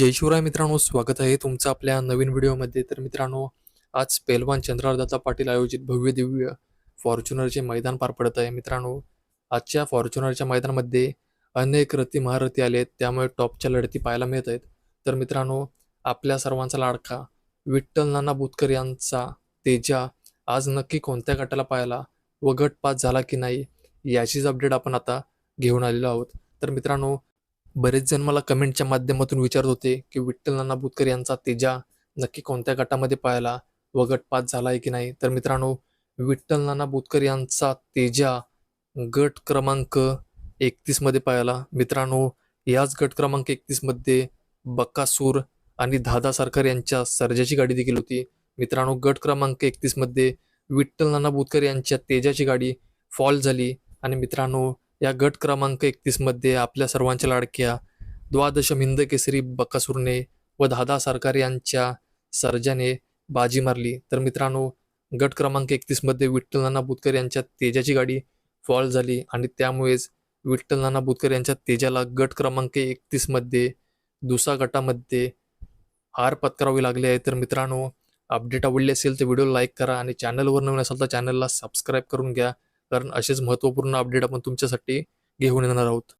जय शिवराय मित्रांनो स्वागत आहे तुमचं आपल्या नवीन व्हिडिओमध्ये. तर मित्रांनो आज पेलवान चंद्रदाता पाटील आयोजित भव्य दिव्य फॉर्च्युनरचे मैदान पार पडत आहे. मित्रांनो आजच्या फॉर्च्युनरच्या मैदानामध्ये अनेक रथी महारथी आले आहेत त्यामुळे टॉपच्या लढती पाहायला मिळत आहेत. तर मित्रांनो आपल्या सर्वांचा लाडका विठ्ठल नाना बुतकर यांचा तेजा आज नक्की कोणत्या गटाला पाहायला व गट पास झाला की नाही याचीच अपडेट आपण आता घेऊन आलेलो आहोत. तर मित्रांनो बरेच जण मला कमेंटच्या माध्यमातून विचारत होते की विठ्ठल नाना बुतकर यांचा तेजा नक्की कोणत्या गटामध्ये पाहिला व गट पास झाला आहे की नाही? तर मित्रांनो विठ्ठल नाना बुतकर यांचा तेजा गट क्रमांक एकतीसमध्ये पाहिला मित्रांनो याच गट क्रमांक एकतीसमध्ये बक्कासूर आणि दादा सरकार यांच्या सर्जाची गाडी देखील होती. मित्रांनो गट क्रमांक एकतीसमध्ये विठ्ठल नाना बुतकर यांच्या तेजाची गाडी फॉल झाली. आणि मित्रांनो या गट क्रमांक एकतीसमध्ये आपल्या सर्वांच्या लाडक्या द्वादश हिंद केसरी व दादा सरकार यांच्या सर्जाने बाजी मारली. तर मित्रांनो गट क्रमांक एकतीसमध्ये विठ्ठल नाना बुतकर यांच्या तेजाची गाडी फॉल झाली आणि त्यामुळेच विठ्ठल नाना बुतकर यांच्या तेजाला गट क्रमांक एकतीसमध्ये दुसऱ्या गटामध्ये हार पत्करावी लागली आहे. तर मित्रांनो अपडेट आवडली असेल तर व्हिडिओ लाईक करा आणि चॅनलवर नवीन असाल तर चॅनलला सबस्क्राईब करून घ्या. कारण असेच महत्त्वपूर्ण अपडेट आपण तुमच्यासाठी घेऊन येणार आहोत.